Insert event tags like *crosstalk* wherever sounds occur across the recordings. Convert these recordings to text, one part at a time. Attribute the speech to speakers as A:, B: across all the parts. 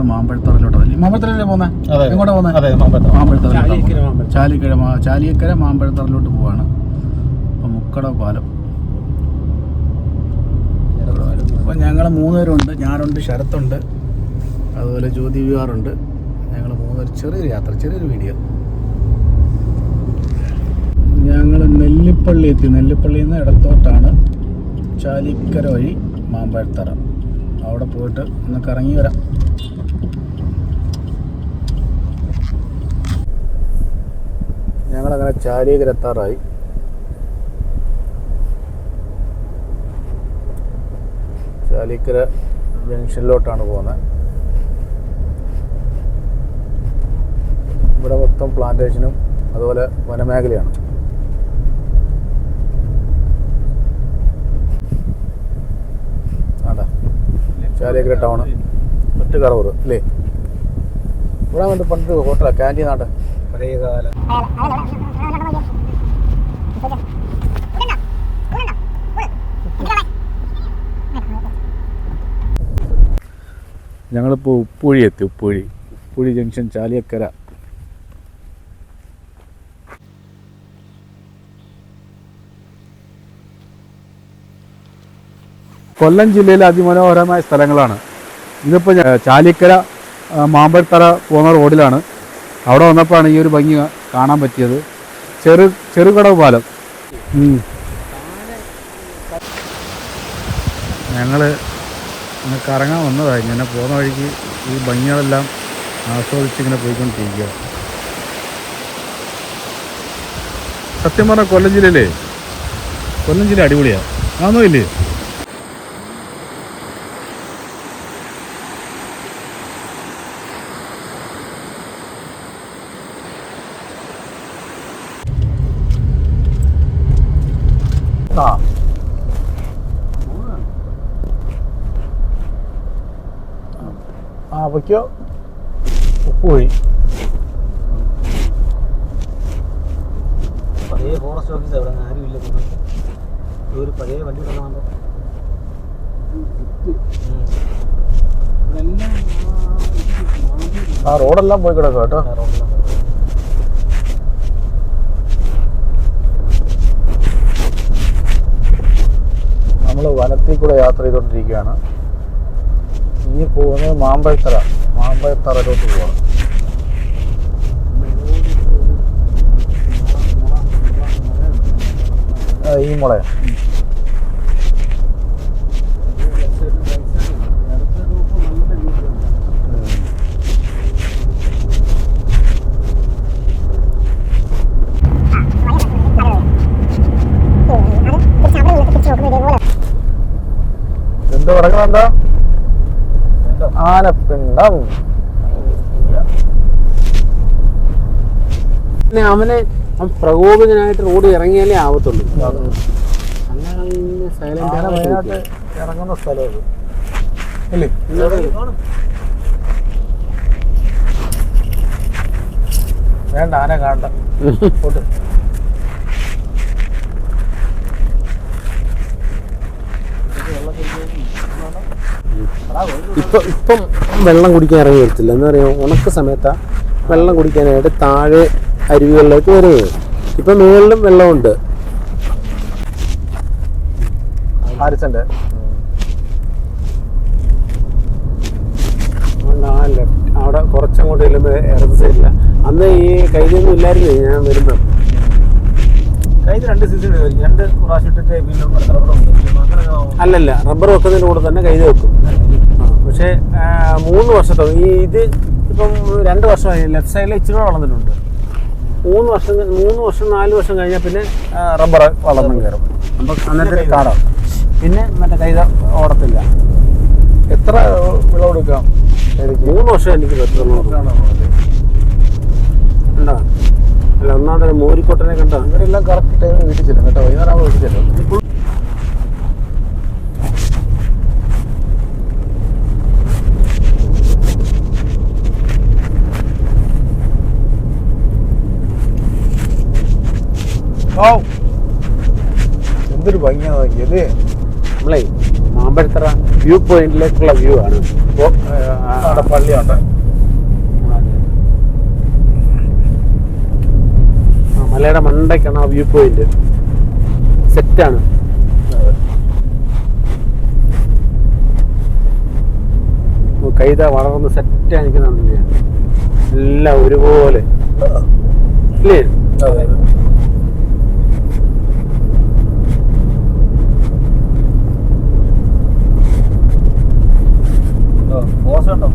A: നിന്ന് മാമ്പഴത്തറയിലോട്ട് മാമ്പഴത്തറയിലേ പോകുന്നത്
B: അതെ.
A: എങ്ങോട്ടാ പോകുന്നത്
B: അതെ മാമ്പഴത്തറ.
A: മാമ്പഴത്തറയിലോട്ട് ചാലിക്കര ചാലിയക്കര മാമ്പഴത്തറയിലോട്ട് പോവാണ്. അപ്പം മുക്കട പാലം. അപ്പം ഞങ്ങൾ മൂന്നുപേരുണ്ട്. ഞാനുണ്ട് ശരത്തുണ്ട്. അതുപോലെ ജ്യോതി വിഹാറുണ്ട്. ഞങ്ങൾ മൂന്നുപേർ ചെറിയൊരു യാത്ര ചെറിയൊരു വീഡിയോ. ഞങ്ങൾ നെല്ലിപ്പള്ളി എത്തി. നെല്ലിപ്പള്ളിയിൽ നിന്ന് ഇടത്തോട്ടാണ് ചാലിക്കര വഴി മാമ്പഴത്തറ. അവിടെ പോയിട്ട് ഒന്ന് കറങ്ങി വരാം. ഞങ്ങളങ്ങനെ ചാലിക്കര എത്താറായി ചാലിക്കര ജംഗ്ഷനിലോട്ടാണ് പോകുന്നത്. ഇവിടെ മൊത്തം പ്ലാന്റേഷനും അതുപോലെ വനമേഖലയാണ്. ആണ്ടാ ചാലിക്കര ടൗണ്. ഒറ്റ കറവൂർ അല്ലേ? ഇവിടെ വന്നിട്ട് പണ്ട് ഹോട്ടലാണ് ക്യാന്റീൻ നാട്ടെ
B: പഴയകാല
A: ഞങ്ങളിപ്പോൾ ഉപ്പുഴി എത്തി ഉപ്പുഴി. ഉപ്പുഴി ജംഗ്ഷൻ ചാലിയക്കര. കൊല്ലം ജില്ലയിലെ അതിമനോഹരമായ സ്ഥലങ്ങളാണ്. ഇതിപ്പോൾ ചാലിക്കര മാമ്പഴത്തറ പോകുന്ന റോഡിലാണ്. അവിടെ വന്നപ്പോഴാണ് ഈ ഒരു ഭംഗി കാണാൻ പറ്റിയത്. ചെറു ചെറുകടവ് പാലം. ഞങ്ങൾ കറങ്ങാൻ വന്നതായി. ഇങ്ങനെ പോകുന്ന വഴിക്ക് ഈ ഭംഗികളെല്ലാം ആസ്വദിച്ചിങ്ങനെ പോയിക്കൊണ്ടിരിക്കുക. സത്യം പറഞ്ഞാൽ കൊല്ലം ജില്ലയിലേ? കൊല്ലം ജില്ല അടിപൊളിയാണ് ആണോ ഇല്ലേ? ആ വയ്ക്കോ ഉപ്പ് വഴി
B: പഴയ ഫോറസ്റ്റ് ഓഫീസ് അവിടെ ആരും ഇല്ല ഒരു പഴയ വണ്ടി കൊണ്ടാണല്ലോ
A: ആ റോഡെല്ലാം പോയി കിടക്കും കേട്ടോ. നമ്മൾ വനത്തിൽ കൂടെ യാത്ര ചെയ്തുകൊണ്ടിരിക്കുകയാണ്. ഇനി പോകുന്നത് മാമ്പഴത്തറ. മാമ്പഴത്തറയിലോട്ട് പോകണം ഈ മുള. എന്താ കിടക്കുന്നുണ്ടോ ആനപ്പിണ്ടം
C: പിന്നെ അവനെ പ്രകോപിതനായിട്ട് റോഡ് ഇറങ്ങിയാലേ ആവത്തുള്ളൂ.
A: മെയിനായിട്ട് ഇറങ്ങുന്ന സ്ഥലം അല്ലേ? വേണ്ട ആന കാണണ്ട. *laughs*
C: ഇപ്പൊ ഇപ്പം വെള്ളം കുടിക്കാൻ ഇറങ്ങി വരത്തില്ല. എന്താ പറയുക ഉണക്ക സമയത്താ വെള്ളം കുടിക്കാനായിട്ട് താഴെ അരുവികളിലേക്ക് വരുന്നത് ഇപ്പൊ മുകളിലും വെള്ളമുണ്ട്.
A: ഹാരിസന്റെ
C: അവിടെ കുറച്ചങ്ങോട്ട് ചെല്ലുമ്പോൾ ഇറങ്ങി സൈഡില്ല അന്ന് ഈ കൈതൊന്നും ഇല്ലായിരുന്നു? ഞാൻ വരുമ്പോൾ
B: കയ്യിൽ രണ്ട് സീസൺ രണ്ട് പ്രാവശ്യം ഇട്ടിട്ട് വീണ്ടും അടുത്ത റബ്ബർ കൊണ്ടുവന്നു. അങ്ങനെ ആവും.
C: അല്ലല്ല റബ്ബർ വെക്കുന്നതിന്റെ കൂടെ തന്നെ കൈത് വെക്കും. പക്ഷെ മൂന്ന് വർഷത്തെ ഈ ഇത് ഇപ്പം രണ്ട് വർഷമായി ലെഫ്റ്റ് സൈഡിൽ ഇച്ചിരി വളർന്നിട്ടുണ്ട്. മൂന്ന് വർഷം മൂന്ന് വർഷം നാല് വർഷം കഴിഞ്ഞാൽ പിന്നെ റബ്ബർ വളർന്നും കയറും. അപ്പം അന്നത്തെ കാടാണ് പിന്നെ മറ്റേ കൈത ഓടത്തില്ല.
A: എത്ര വിളവെടുക്കാം?
C: മൂന്ന് വർഷം എനിക്ക് പറ്റുള്ളൂ. അല്ല മോരിക്കോട്ടനെ കണ്ടോ.
A: ഇവരെല്ലാം കറക്റ്റ് ടൈമിൽ വീട്ടിൽ ചെല്ലും കേട്ടോ. വൈകുന്നേരം വീട്ടിൽ ചെല്ലും. എന്തൊരു ഭംഗിയാ നോക്കിയത്
C: നമ്മളേ മാമ്പഴത്തറ വ്യൂ പോയിന്റിലേക്കുള്ള വ്യൂ ആണ്.
A: അവിടെ പള്ളിയുണ്ട്
C: ആ, മലയുടെ മണ്ടയ്ക്കാണ് ആ വ്യൂ പോയിന്റ് സെറ്റാണ് കൈത വളർന്ന് സെറ്റായി ആയിരിക്കുന്ന എല്ലാം ഒരുപോലെ. ഇല്ലേ
A: അതെ
B: ഫോറസ്റ്റ് ഉണ്ടോ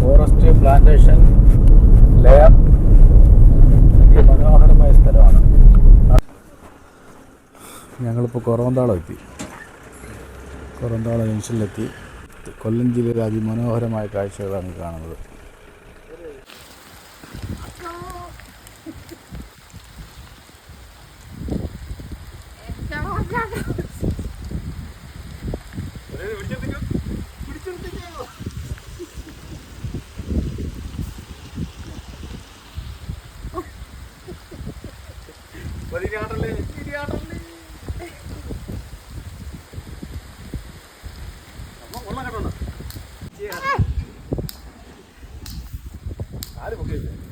A: ഫോറസ്റ്റ് പ്ലാന്റേഷൻ ലെയർ മനോഹരമായ സ്ഥലമാണ് കുറവന്താളം എത്തി കുറവന്താളം ജംഗ്ഷനിലെത്തി. കൊല്ലം ജില്ലയിലെ അതിമനോഹരമായ കാഴ്ചകളാണ് കാണുന്നത്. ഈ കാണുന്നത്
C: ഞാൻ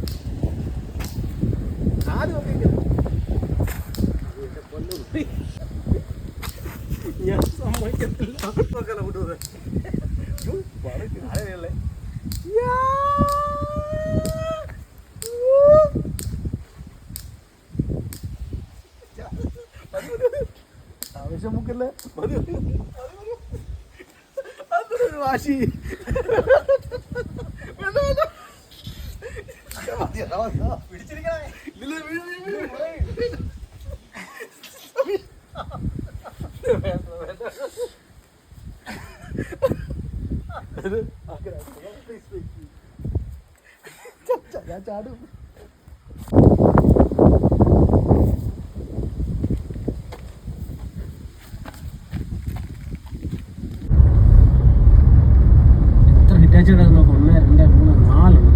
B: വാശി. ഞാൻ ചാടും
C: എത്ര ഹിറ്റാച്ച് കിടക്കുന്ന ഒന്ന് രണ്ട് മൂന്ന് നാലെണ്ണം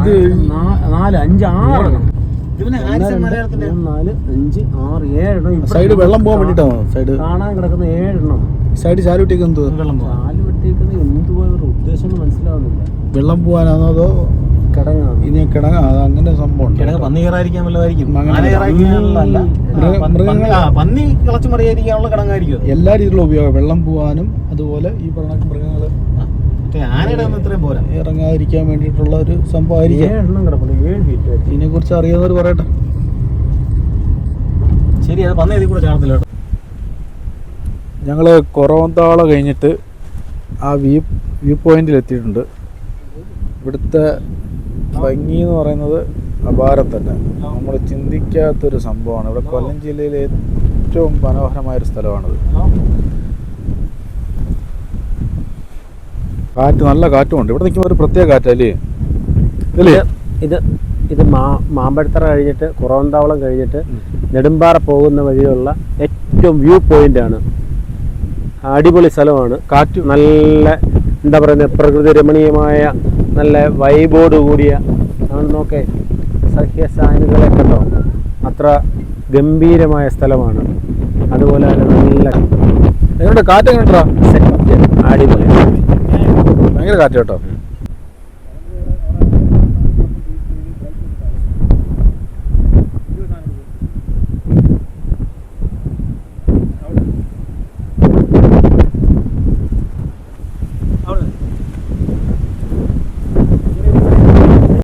A: ഇത്
C: നാ- നാല് അഞ്ച് ആറെണ്ണം
B: ഇതിനെ
C: ഒന്ന്,
B: ആൻസർ
C: രണ്ട്,
B: മലയാളത്തിന്റെ
C: മൂന്ന്, നാല് അഞ്ച് ആറ് ഏഴെണ്ണം
A: സൈഡ് വെള്ളം പോകാൻ വേണ്ടിട്ടാണോ സൈഡ്?
C: കാണാൻ കിടക്കുന്ന ഏഴെണ്ണം.
A: സൈഡ് ചാലു എന്ത്
B: വെള്ളം
C: ചാൽ എന്തുവാ ഉദ്ദേശം മനസ്സിലാവുന്നില്ല.
A: വെള്ളം പോകാനാണോ അതോ
C: കിടങ്ങാണ്.
A: ഇനി കിടങ്ങ അങ്ങനെ സംഭവം
B: കിടങ്ങ് പന്നി വല്ലതായിരിക്കും.
A: മൃഗ-
B: പന്നി-
A: മൃഗങ്ങൾ-
B: ആ, പന്നി കിളച്ചു മറിയാതിരിക്കാനുള്ള കിടങ്ങായിരിക്കും.
A: എല്ലാ രീതിയിലുള്ള ഉപയോഗം. വെള്ളം പോകാനും അതുപോലെ ഈ പറഞ്ഞ മൃഗങ്ങൾ ഇറങ്ങാതിരിക്കാൻ വേണ്ടിയിട്ടുള്ള ഒരു സംഭവമായിരിക്കാം. ഇതിനെ കുറിച്ച് അറിയാവുന്നവർ പറയട്ടെ.
B: ശരി അത് പന്നി ഇതിൽ കൂടെ ചാടത്തില്ല കേട്ടോ.
A: ഞങ്ങൾ കുറവന്താള കഴിഞ്ഞിട്ട് ആ വ്യൂ വ്യൂ പോയിന്റിൽ എത്തിയിട്ടുണ്ട്. ഇവിടുത്തെ ഭംഗി എന്ന് പറയുന്നത് അപാരം തന്നെ. നമ്മൾ ചിന്തിക്കാത്തൊരു സംഭവമാണ്. ഇവിടെ കൊല്ലം ജില്ലയിലെ ഏറ്റവും മനോഹരമായൊരു സ്ഥലമാണിത്. കാറ്റ് നല്ല കാറ്റുമുണ്ട്. ഇവിടെ നിൽക്കുമ്പോൾ ഒരു പ്രത്യേക കാറ്റല്ലേ അല്ലേ?
C: ഇത് ഇത് മാമ്പഴത്തറ കഴിഞ്ഞിട്ട് കുറവന്താവളം കഴിഞ്ഞിട്ട് നെടുമ്പാറ പോകുന്ന വഴിയുള്ള ഏറ്റവും വ്യൂ പോയിന്റ് ആണ് അടിപൊളി സ്ഥലമാണ്.
A: കാറ്റ്
C: നല്ല എന്താ പറയുന്നത് പ്രകൃതി രമണീയമായ നല്ല വൈബോട് കൂടിയ നമ്മൾ നോക്കേ സഹ്യസാനുകളെ കണ്ടോ? അത്ര ഗംഭീരമായ സ്ഥലമാണ്. അതുപോലെ തന്നെ നല്ല
A: നിങ്ങളുടെ കാറ്റ്
C: കേട്ടോ അടിപൊളി.
A: ഭയങ്കര കാറ്റ് കേട്ടോ.